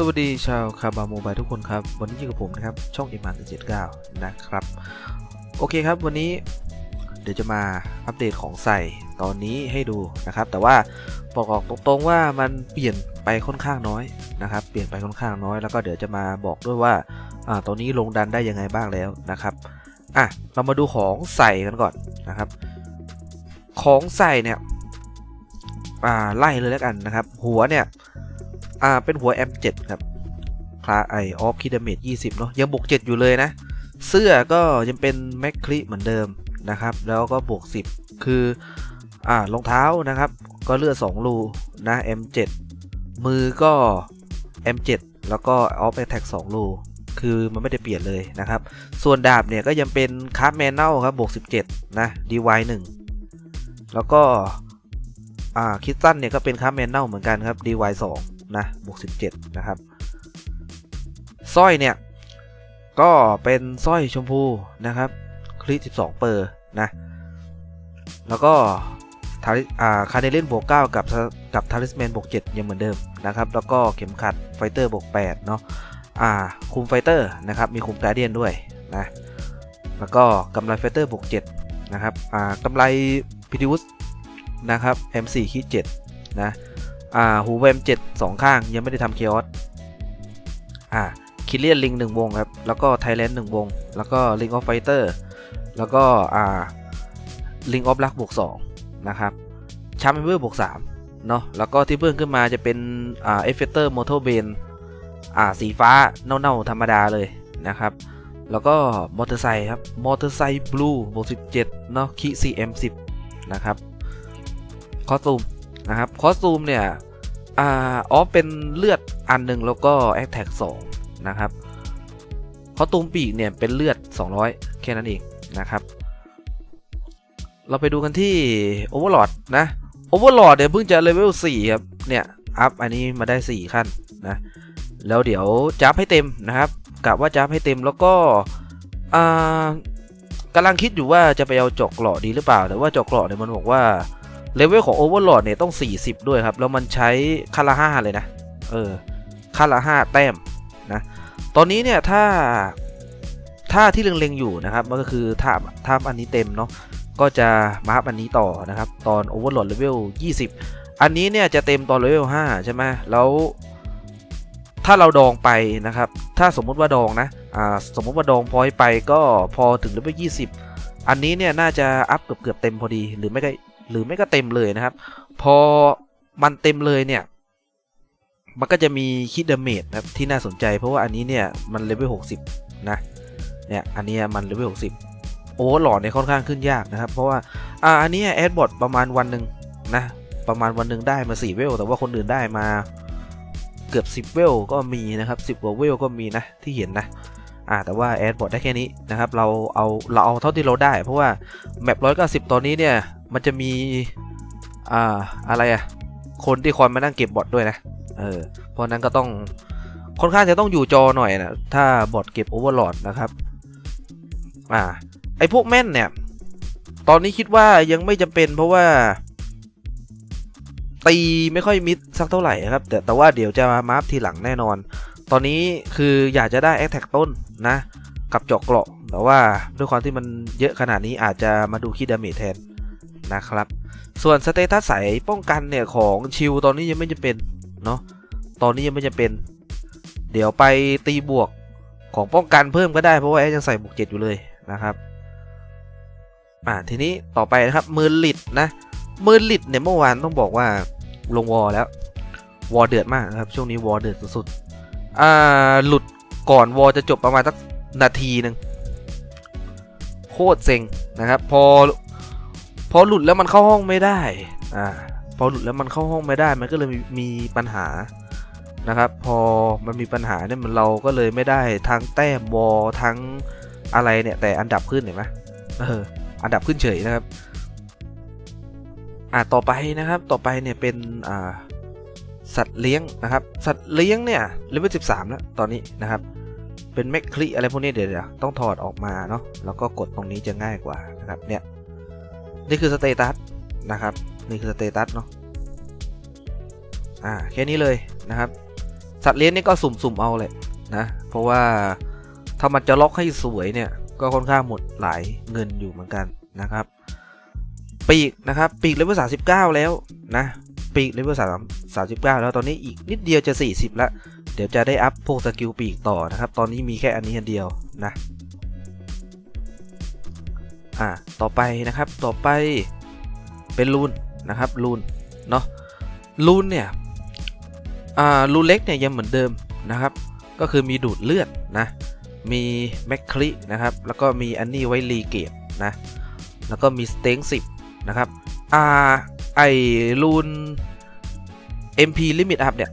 สวัสดีชาวคาบาโมบายทุกคนครับ วันนี้อยู่กับผมนะครับ ช่องอิมันเจ็ดเก้านะครับ โอเคครับวันนี้เดี๋ยวจะมาอัปเดตของใส่ตอนนี้ให้ดูนะครับ แต่ว่าบอกออกตรงๆว่ามันเปลี่ยนไปค่อนข้างน้อยนะครับ เปลี่ยนไปค่อนข้างน้อยแล้วก็เดี๋ยวจะมาบอกด้วยว่าอ่าตอนนี้ลงดันได้ยังไงบ้างแล้วนะครับอะเรามาดูของใส่กันก่อนนะครับ ของใส่เนี่ยอ่าไล่เลยแล้วกันนะครับ หัวเนี่ย อ่า เป็นหัว M7 ครับคลาไอออฟคิดเมจ20เนาะยังบวก 7 อยู่เลยนะ เสื้อก็ยังเป็นแมคคลิเหมือนเดิมนะครับ แล้วก็บวก 10 คือ อ่ารองเท้านะครับ ก็เลือด2รูนะ M7 มือก็ M7 แล้วก็ออฟแอทแท็ก2รูคือมันไม่ได้เปลี่ยนเลยนะครับ ส่วนดาบเนี่ยก็ยังเป็นคาร์แมนเนลครับบวก 17 นะ DY 1แล้วก็ อ่าคิดสั้นเนี่ยก็เป็นคาร์แมนเนลเหมือนกันครับ DY 2 นะบวก17 นะครับสร้อยเนี่ย ก็เป็นสร้อยชมพูนะครับคลิป12 เปอร์นะ แล้วก็ทาริอ่าคาเดเลนบวก 9 กับกับทาริสแมนบวก 7 ยังเหมือนเดิมนะครับ แล้วก็เข็มขัดไฟเตอร์บวก 8 เนาะอ่าคุมไฟเตอร์นะครับ มีคุมการเดียนด้วยนะ แล้วก็กำไรไฟเตอร์บวก 7 นะครับอ่ากำไรพิทิวุสนะครับ M4 คิด7นะ อ่าหูเวม7 2ข้างยังไม่ได้ทำเคียร์อ่าคิเลียนลิงหนึ่งวงครับ แล้วก็ไทแลนด์หนึ่งวง แล้วก็ลิงออฟไฟเตอร์แล้วก็อ่าลิงออฟลักบวก2นะครับชาร์มเวอร์บวก3เนาะแล้วก็ที่เพิ่มขึ้นมาจะเป็นอ่าเอฟเฟเตอร์โมอเตอร์เบนอ่าสีฟ้าเน่าๆธรรมดาเลยนะครับ แล้วก็มอเตอร์ไซค์ครับมอเตอร์ไซค์บลูบวก17เจ็ดเนาะคี CM10 นะครับคอสตูม นะครับคอสตูมเนี่ยอ๋อเป็นเลือดอันหนึ่งแล้วก็แอคแท็ก2นะครับคอสตูมปีกเนี่ยเป็นเลือด 200 แค่นั้นเองนะครับ เราไปดูกันที่โอเวอร์ลอดนะโอเวอร์ลอดเนี่ยเพิ่งจะเลเวล4ครับเนี่ยอัพอันนี้มาได้ 4 ขั้นนะแล้วเดี๋ยวจับให้เต็มนะครับกะว่าจับให้เต็มแล้วก็กำลังคิดอยู่ว่าจะไปเอาจอกเกราะดีหรือเปล่า แต่ว่าจอกเกราะเนี่ยมันบอกว่า เลเวลของ Overlord เนี่ยต้อง 40 ด้วยครับ แล้วมันใช้คันละ5เลยนะ เออคันละ5แต้มนะ ตอนนี้เนี่ยถ้าถ้าที่เล็งๆอยู่นะครับ มันก็คือถ้าถ้าอันนี้เต็มเนาะ ก็จะมาอัพอันนี้ต่อนะครับ ตอน Overlord เลเวล20 อันนี้เนี่ยจะเต็มตอนเลเวล5ใช่ไหมแล้วถ้าเราดองไปนะครับ ถ้าสมมุติว่าดองนะอ่าสมมุติว่าดองพอยไปก็พอถึงเลเวล20 อันนี้เนี่ยน่าจะอัพเกือบเกือบเต็มพอดี หรือไม่ก็ หรือไม่ก็เต็มเลยนะครับ พอมันเต็มเลยเนี่ย มันก็จะมีคิดเดเมจนะครับที่น่าสนใจ เพราะว่าอันนี้เนี่ยมันเลเวล60 นะ เนี่ยอันนี้มันเลเวล60 โอ้หลอดเนี่ยค่อนข้างขึ้นยากนะครับ เพราะว่า อ่าอันนี้แอดบอทประมาณวันหนึ่งนะ ประมาณวันหนึ่งได้มา4เวล แต่ว่าคนอื่นได้มาเกือบ 10 เวลก็มีนะครับ10กว่าเวลก็มีนะที่เห็นนะอ่าแต่ว่าแอดบอทได้แค่นี้นะครับ เราเอาเราเอาเท่าที่เราได้ เพราะว่าแมปร้อยเก้าสิบตอนนี้เนี่ย มันจะมีอ่าอะไรอะคนที่คอยมานั่งเก็บบอทด้วยนะเออเพราะนั้นก็ต้องค่อนข้างจะต้องอยู่จอหน่อยนะถ้าบอทเก็บโอเวอร์ลอดนะครับอ่าไอพวกแม่นเนี่ยตอนนี้คิดว่ายังไม่จำเป็นเพราะว่า ตีไม่ค่อยมิดสักเท่าไหร่ครับ แต่แต่ว่าเดี๋ยวจะมามาร์ฟทีหลังแน่นอน ตอนนี้คืออยากจะได้แอคแท็กต้นนะ กับจาะเกราะแต่ว่าด้วยความที่มันเยอะขนาดนี้อาจจะมาดูคิดดาเมจแทน นะครับ ส่วนสเตตัสใสายป้องกันเนี่ยของชิลตอนนี้ยังไม่จะเป็นเนาะตอนนี้ยังไม่จะเป็น เดี๋ยวไปตีบวกของป้องกันเพิ่มก็ได้เพราะว่าแอดยังใส่บวกเจ็ดอยู่เลยนะครับอ่าทีนี้ต่อไปนะครับมือลิดนะมือลิดเนี่ยเมื่อวานต้องบอกว่าลงวอลแล้ววอลเดือดมากนะครับช่วงนี้วอลเดือดสุดๆอ่าหลุดก่อนวอลจะจบประมาณสักนาทีหนึ่งโคตรเซ็งนะครับ พอ พอหลุดแล้วมันเข้าห้องไม่ได้อ่าพอหลุดแล้วมันเข้าห้องไม่ได้ มันก็เลยมีมีปัญหานะครับ พอมันมีปัญหาเนี่ยมันเราก็เลยไม่ได้ทั้งแต้มวอทั้งอะไรเนี่ยแต่อันดับขึ้นเห็นไหมเอออันดับขึ้นเฉยนะครับอ่าต่อไปนะครับต่อไปเนี่ยเป็นอ่าสัตว์เลี้ยงนะครับ สัตว์เลี้ยงเนี่ยเลเวล13แล้วตอนนี้นะครับ เป็นแมคคลีอะไรพวกนี้เดี๋ยวต้องถอดออกมาเนาะแล้วก็กดตรงนี้จะง่ายกว่านะครับเนี่ย นี่คือสเตตัสนะครับ นี่คือสเตตัสเนาะ อ่าแค่นี้เลยนะครับ สัตว์เลี้ยงนี่ก็สุ่มๆเอาเลยนะ เพราะว่าถ้ามันจะล็อกให้สวยเนี่ยก็ค่อนข้างหมดหลายเงินอยู่เหมือนกันนะครับ ปีกนะครับปีกเลเวล39แล้วนะปีกเลเวล3 39แล้วตอนนี้อีกนิดเดียวจะ40แล้วเดี๋ยวจะได้อัพพวกสกิลปีกต่อนะครับ ตอนนี้มีแค่อันนี้อันเดียวนะ อ่าต่อไปนะครับต่อไปเป็นรูนนะครับรูนเนาะรูนเนี่ยอ่ารูนเล็กเนี่ยยังเหมือนเดิมนะครับ ก็คือมีดูดเลือดนะมีแมคครินะครับแล้วก็มีอันนี้ไว้รีเกตนะแล้วก็มีสเต็งสิบนะครับอ่าไอรูน MP Limit Up เนี่ย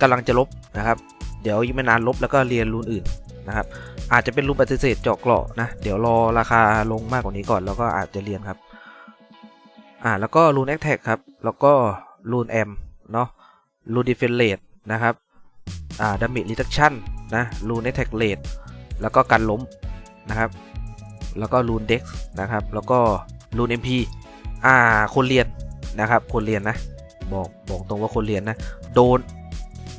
กำลังจะลบนะครับ เดี๋ยวอีกไม่นานลบแล้วก็เรียนรูนอื่นนะครับ อาจจะเป็นรูนปฏิเสธเจาะเกราะนะ เดี๋ยวรอราคาลงมากกว่านี้ก่อน แล้วก็อาจจะเรียนครับ อ่า แล้วก็รูนแอคแท็กครับ แล้วก็รูนแอมเนาะรูนดิเฟนเลตนะครับ อ่าดามิ e รีดักชั่นนะรูนแอคแท็กเลตแล้วก็การล้มนะครับ แล้วก็รูนเด็กนะครับ แล้วก็รูน MP อ่า คนเรียนนะครับ คนเรียนนะ บอกบอกตรงว่าคนเรียนนะ โดน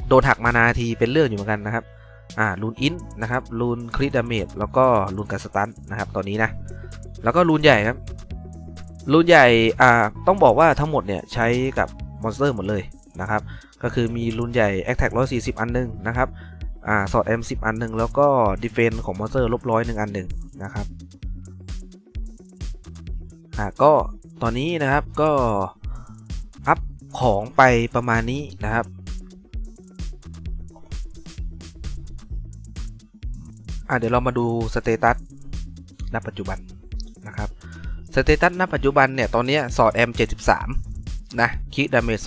โดนหักมานาทีเป็นเรื่องอยู่เหมือนกันนะครับ อ่ารูนอินนะครับรูนคริดาเมจแล้วก็รูนการสตันนะครับตอนนี้นะแล้วก็รูนใหญ่ครับรูนใหญ่อ่าต้องบอกว่าทั้งหมดเนี่ยใช้กับมอนสเตอร์หมดเลยนะครับก็คือมีรูนใหญ่ a t t a c k 140อันหนึงนะครับอ่าสอด M 10อันหนึ่งแล้วก็ Defense ของมอนสเตอร์ลบร้อยหนึ่งอันหนึ่งนะครับอ่าก็ตอนนี้นะครับก็อัพของไปประมาณนี้นะครับ อ่าเดี๋ยวเรามาดูสเตตัสณปัจจุบันนะครับสเตตัสณปัจจุบันเนี่ย ตอนนี้สอด M 73 นะคิดดาเมจ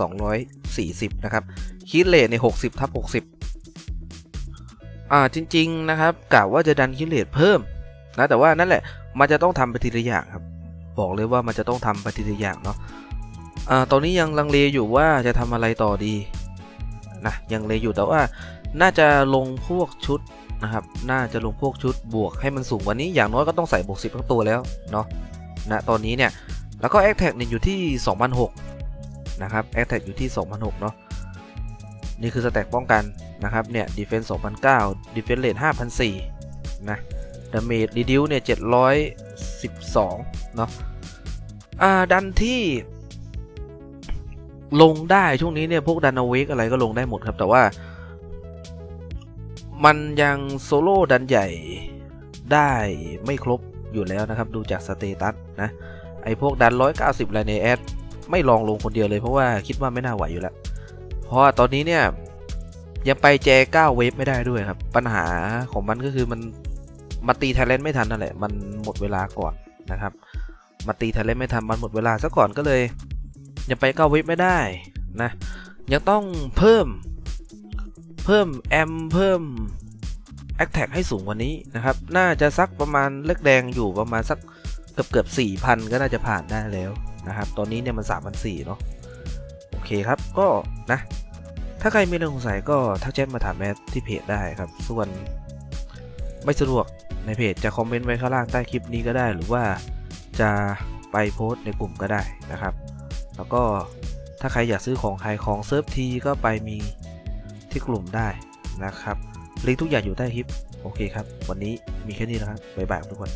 240 นะครับคิดเลทใน 60ทับ60 อ่าจริง ๆ นะครับกะว่าจะดันคิดเลทเพิ่มนะแต่ว่านั่นแหละ มันจะต้องทำปทีละอย่าครับ บอกเลยว่ามันจะต้องทำปทีละอย่าเนาะอ่าตอนนี้ยังลังเลอยู่ว่าจะทำอะไรต่อดีนะยังเลอยู่แต่ว่าน่าจะลงพวกชุด นะครับ น่าจะลงพวกชุดบวกให้มันสูงกว่านี้ อย่างน้อยก็ต้องใส่บวก10ทั้งตัวแล้วเนาะนะตอนนี้เนี่ย แล้วก็ a อ t a c เนี่ยอยู่ที่2006นะครับ a อ t a c อยู่ที่2006เนาะ นี่คือสแต็กป้องกันนะครับ เนี่ย defense 2009 defense rate 5004นะ damage reduce เนี่ย712เนาะ อ่า ดันที่ลงได้ช่วงนี้เนี่ยพวกดันอเวกอะไรก็ลงได้หมดครับแต่ว่า มันยังโซโล่ดันใหญ่ได้ไม่ครบอยู่แล้วนะครับ ดูจากสเตตัสนะ ไอพวกดัน 190ไรในแอดไม่ลองลงคนเดียวเลยเพราะว่าคิดว่าไม่น่าไหวอยู่แล้ว เพราะว่าตอนนี้เนี่ย ยังไปแจ9เวฟไม่ได้ด้วยครับ ปัญหาของมันก็คือมันมาตี t ทเลนไม่ทันนั่นแหละ มันหมดเวลาก่อนนะครับ มาตี t ทเลนไม่ทันมันหมดเวลาซะก่อนก็เลย ยังไป9เวฟไม่ได้นะ ยังต้องเพิ่ม เพิ่มแอมเพิ่มแอคแท็กให้สูงกว่านี้นะครับ น่าจะสักประมาณเล็กแดงอยู่ประมาณสักเกือบเกือบสี่พันก็น่าจะผ่านได้แล้วนะครับ ตอนนี้เนี่ยมันสามพันสี่เนาะโอเคครับก็นะ ถ้าใครมีเรื่องสงสัยก็ทักแชทมาถามแอดที่เพจได้ครับ ส่วนไม่สะดวกในเพจจะคอมเมนต์ไว้ข้างล่างใต้คลิปนี้ก็ได้ หรือว่าจะไปโพสต์ในกลุ่มก็ได้นะครับ แล้วก็ถ้าใครอยากซื้อของใครของเซิร์ฟทีก็ไปมี ที่กลุ่มได้นะครับลิงก์ทุกอย่างอยู่ใต้คลิป โอเคครับ วันนี้มีแค่นี้นะครับบ๊ายบายทุกคน